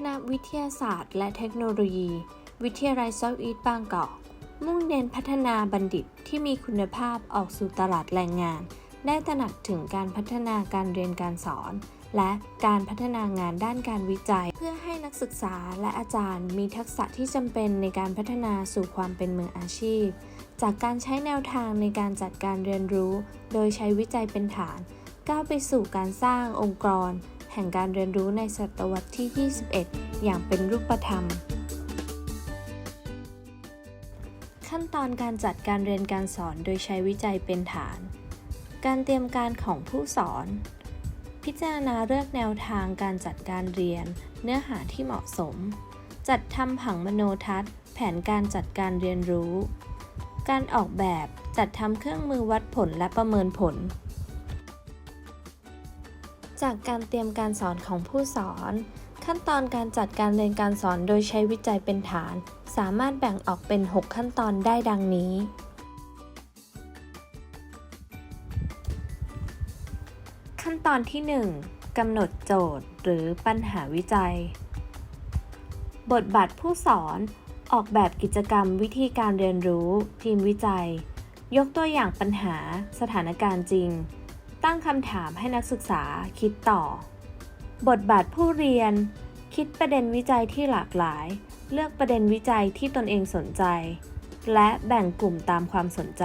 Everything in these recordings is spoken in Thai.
คณะวิทยาศาสตร์ และเทคโนโลยี วิทยาลัยเซาท์อีสต์บางกอก มุ่งเน้นพัฒนาบัณฑิตที่มีคุณภาพออกสู่ตลาดแรงงาน ได้ตระหนักถึงการพัฒนาการเรียนการสอน และการพัฒนางานด้านการวิจัย เพื่อให้นักศึกษาและอาจารย์มีทักษะที่จำเป็นในการพัฒนาสู่ความเป็นมืออาชีพ จากการใช้แนวทางในการจัดการเรียนรู้ โดยใช้วิจัยเป็นฐาน ก้าวไปสู่การสร้างองค์กร ห่งการเรียนรู้ในศตวรรษที่ 21 อย่างเป็นรูปธรรม ขั้นตอนการจัดการเรียนการสอนโดยใช้วิจัยเป็นฐาน การเตรียมการของผู้สอน พิจารณาเลือกแนวทางการจัดการเรียน เนื้อหาที่เหมาะสม จัดทำผังมโนทัศน์ แผนการจัดการเรียนรู้ การออกแบบจัดทำเครื่องมือวัดผลและประเมินผล จากการเตรียมการสอนของผู้สอน ขั้นตอนการจัดการเรียนการสอนโดยใช้วิจัยเป็นฐาน สามารถแบ่งออกเป็น 6 ขั้นตอนได้ดังนี้ ขั้นตอนที่ 1กำหนดโจทย์ หรือปัญหาวิจัย บทบาทผู้สอนออกแบบกิจกรรมวิธีการเรียนรู้ ทีมวิจัย ยกตัวอย่างปัญหา สถานการณ์จริง ตั้งคำถามให้นักศึกษาคิดต่อ บทบาทผู้เรียน คิดประเด็นวิจัยที่หลากหลาย เลือกประเด็นวิจัยที่ตนเองสนใจ และแบ่งกลุ่มตามความสนใจ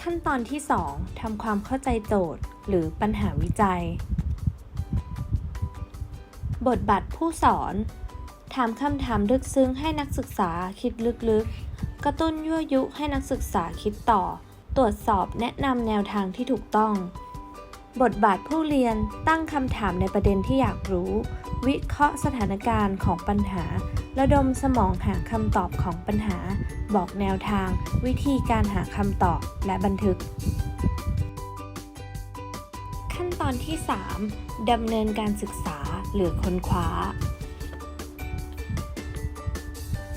ขั้นตอนที่ 2ทำความเข้าใจโจทย์ หรือปัญหาวิจัย บทบาทผู้สอน ถามคำถามลึกซึ้งให้นักศึกษาคิดลึกๆ กระตุ้นยั่วยุให้นักศึกษาคิดต่อ ตรวจสอบแนะนำแนวทางที่ถูกต้อง บทบาทผู้เรียนตั้งคำถามในประเด็นที่อยากรู้ วิเคราะห์สถานการณ์ของปัญหา ระดมสมองหาคำตอบของปัญหา บอกแนวทาง วิธีการหาคำตอบและบันทึก ขั้นตอนที่ 3ดำเนินการศึกษาหรือค้นคว้า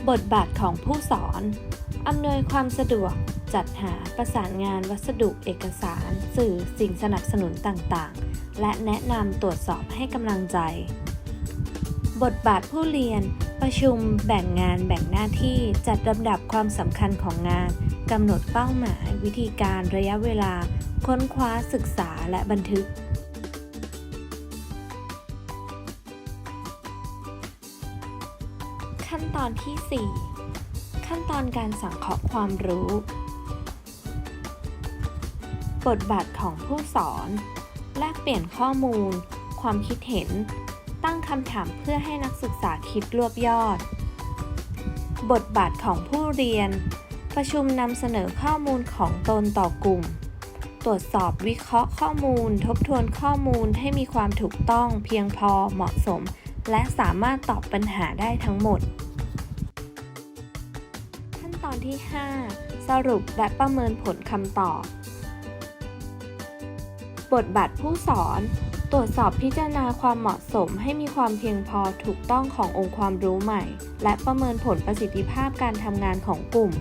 บทบาทของผู้สอน อำนวยความสะดวก จัดหาประสานงานวัสดุเอกสาร สื่อสิ่งสนับสนุนต่างๆ และแนะนำตรวจสอบให้กำลังใจ บทบาทผู้เรียน ประชุม แบ่งงานแบ่งหน้าที่จัดลำดับความสำคัญของงานกำหนดเป้าหมาย วิธีการระยะเวลา ค้นคว้าศึกษาและบันทึก ขั้นตอนที่ 4 ขั้นตอนการสังเคราะห์ความรู้ บทบาทของผู้สอน แลกเปลี่ยนข้อมูล ความคิดเห็น ตั้งคำถามเพื่อให้นักศึกษาคิดรวบยอด บทบาทของผู้เรียน ประชุมนำเสนอข้อมูลของตนต่อกลุ่ม ตรวจสอบวิเคราะห์ข้อมูล ทบทวนข้อมูลให้มีความถูกต้องเพียงพอเหมาะสม และสามารถตอบปัญหาได้ทั้งหมด ขั้นตอนที่ 5 สรุปและประเมินผลคำตอบ บทบาทผู้สอน ตรวจสอบพิจารณาความเหมาะสมให้มีความเพียงพอถูกต้องขององค์ความรู้ใหม่ และประเมินผลประสิทธิภาพการทำงานของกลุ่ม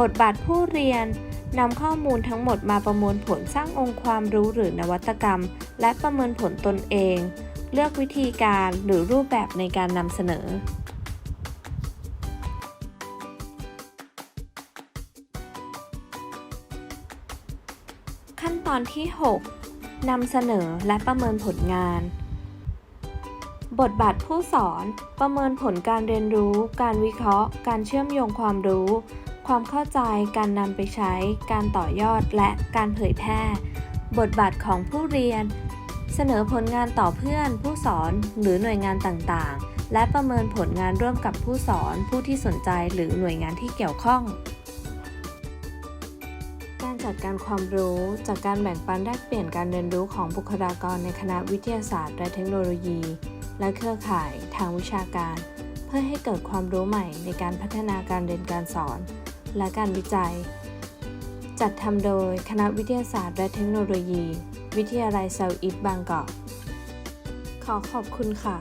บทบาทผู้เรียนนำข้อมูลทั้งหมดมาประมวลผลสร้างองค์ความรู้หรือนวัตกรรม และประเมินผลตนเอง เลือกวิธีการหรือรูปแบบในการนำเสนอ ขั้นตอนที่ 6นำเสนอและประเมินผลงาน บทบาทผู้สอนประเมินผลการเรียนรู้ การวิเคราะห์ การเชื่อมโยงความรู้ ความเข้าใจ การนำไปใช้ การต่อยอดและการเผยแพร่ บทบาทของผู้เรียน เสนอผลงานต่อเพื่อน ผู้สอนหรือหน่วยงานต่างๆ และประเมินผลงานร่วมกับผู้สอน ผู้ที่สนใจหรือหน่วยงานที่เกี่ยวข้อง การจัดการความรู้จากการแบ่งปันแลกเปลี่ยนการเรียนรู้ของบุคลากรในคณะวิทยาศาสตร์ และเทคโนโลยี และเครือข่ายทางวิชาการ เพื่อให้เกิดความรู้ใหม่ในการพัฒนาการเรียนการสอน และการวิจัย จัดทำโดยคณะวิทยาศาสตร์ และเทคโนโลยี วิทยาลัยเซาท์อีสต์บางกอก ขอขอบคุณค่ะ